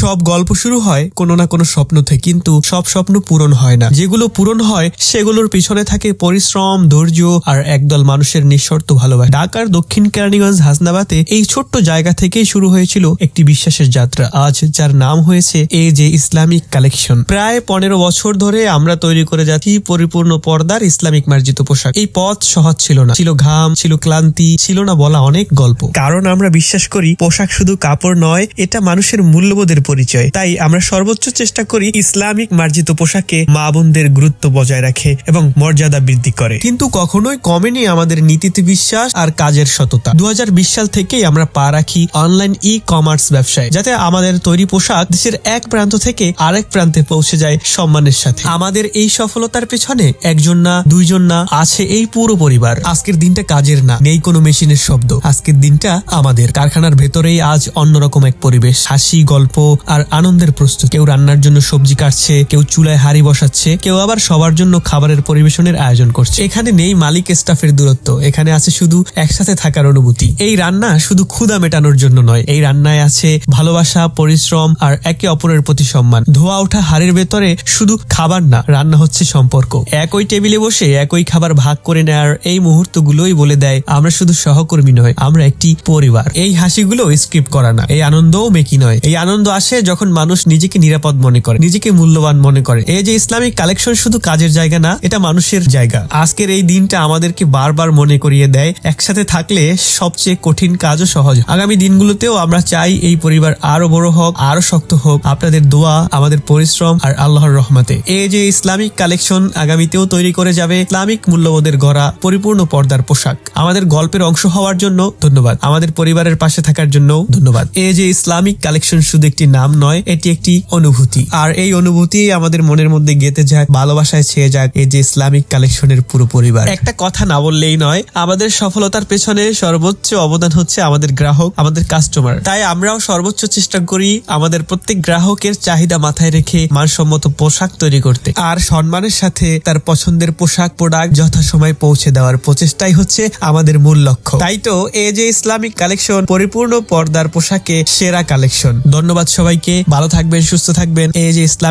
সব গল্প শুরু হয় কোনো না কোনো স্বপ্ন থেকে কিন্তু সব স্বপ্ন পূরণ হয় না। যেগুলো পূরণ হয়, সেগুলোর পিছনে থাকে পরিশ্রম, ধৈর্য আর একদল মানুষের নিঃশর্ত ভালোবাসা। ঢাকার দক্ষিণ কেরানীগঞ্জ হাসনাবাদে এই ছোট্ট জায়গা থেকেই শুরু হয়েছিল একটি বিশ্বাসের যাত্রা। আজ যার নাম হয়েছে এ যে ইসলামিক কালেকশন। প্রায় পনেরো বছর ধরে আমরা তৈরি করে যাচ্ছি পরিপূর্ণ পর্দার ইসলামিক মার্জিত পোশাক। এই পথ সহজ ছিল না। ছিল ঘাম, ছিল ক্লান্তি, ছিল না বলা অনেক গল্প। কারণ আমরা বিশ্বাস করি, পোশাক শুধু কাপড় নয়, এটা মানুষের মূল্যবোধের পরিচয়। তাই আমরা সর্বোচ্চ চেষ্টা করি ইসলামিক মার্জিত পোশাকে মা বোনদের গুরুত্ব বজায় রাখে এবং মর্যাদা বৃদ্ধি করে। কিন্তু কখনোই কমেনি আমাদের নীতিতে বিশ্বাস আর কাজের সততা। দু হাজার বিশ সাল থেকেই আমরা পা রাখি অনলাইন ই কমার্স ব্যবসায়, যাতে আমাদের তৈরি পোশাক দেশের এক প্রান্ত থেকে আরেক প্রান্তে পৌঁছে যায় সম্মানের সাথে। আমাদের এই সফলতার পেছনে একজন না, দুইজন না, আছে এই পুরো পরিবার। আজকের দিনটা কাজের না, নেই কোনো মেশিনের শব্দ। আজকের দিনটা আমাদের। কারখানার ভেতরেই আজ অন্যরকম এক পরিবেশ। হাসি, গল্প আর আনন্দের প্রস্তুত। কেউ রান্নার জন্য সবজি কাটছে, কেউ চুলায় হাড়ি বসাচ্ছে, কেউ আবার সবার জন্য খাবারের পরিবেশনের আয়োজন করছে। এখানে নেই মালিক, স্টাফের দূরত্ব। এখানে আছে শুধু একসাথে থাকার অনুভূতি। এই রান্না শুধু ক্ষুধা মেটানোর জন্য নয়। এই রান্নায় আছে ভালোবাসা, পরিশ্রম আর একে অপরের প্রতি সম্মান। ধোয়া ওঠা হাড়ের ভেতরে শুধু খাবার না, রান্না হচ্ছে সম্পর্ক। একই টেবিলে বসে একই খাবার ভাগ করে নেয়ার এই মুহূর্তগুলোই বলে দেয়, আমরা শুধু সহকর্মী নয়, আমরা একটি পরিবার। এই হাসিগুলো স্ক্রিপ্ট করা না। এই আনন্দও মেকি নয়। এই আনন্দ আসে যখন মানুষ নিজেকে নিরাপদ মনে করে, নিজেকে মূল্যবান মনে করে। এই যে ইসলামিক কালেকশন শুধু কাজের জায়গা না, এটা মানুষের জায়গা। আজকের এই দিনটা আমাদেরকে বারবার মনে করিয়ে দেয়, একসাথে থাকলে সবচেয়ে কঠিন কাজও সহজ। আগামী দিনগুলোতেও আমরা চাই এই পরিবার আরও বড় হোক, আরও শক্ত হোক। আপনাদের দোয়া, আমাদের পরিশ্রম আর আল্লাহর রহমতে। এই যে ইসলামিক কালেকশন আগামীতেও তৈরি করে যাবে ইসলামিক মূল্যবোধের গড়া, পরিপূর্ণ পর্দার পোশাক। আমাদের গল্পের অংশ হওয়ার জন্য ধন্যবাদ। আমাদের পরিবারের পাশে থাকার জন্য ধন্যবাদ। এই যে ইসলামিক কালেকশন শুধু একটি নাম নয়, এটি একটি অনুভূতি। আর এই অনুভূতি আমাদের মনের মধ্যে গেতে যাক ভালোবাসায় ছেয়ে যাক এই যে ইসলামিক কালেকশনের পুরো পরিবার। একটা কথা না বললেই নয়, আমাদের সফলতার পেছনে সর্বোচ্চ অবদান হচ্ছে আমাদের গ্রাহক, আমাদের কাস্টমার তাই আমরাও সর্বোচ্চ চেষ্টা করি আমাদের প্রত্যেক গ্রাহকের চাহিদা মাথায় রেখে মানসম্মত পোশাক তৈরি করতে। আর সম্মানের সাথে তার পছন্দের পোশাক প্রোডাক্ট যথাসময়ে পৌঁছে দেওয়ার প্রচেষ্টাই হচ্ছে আমাদের মূল লক্ষ্য। তাই তো এই যে ইসলামিক কালেকশন, পরিপূর্ণ পর্দার পোশাকে সেরা কালেকশন। ধন্যবাদ সবাইকে ভালো থাকবেন সুস্থ থাকবেন। এই যে ইসলামিক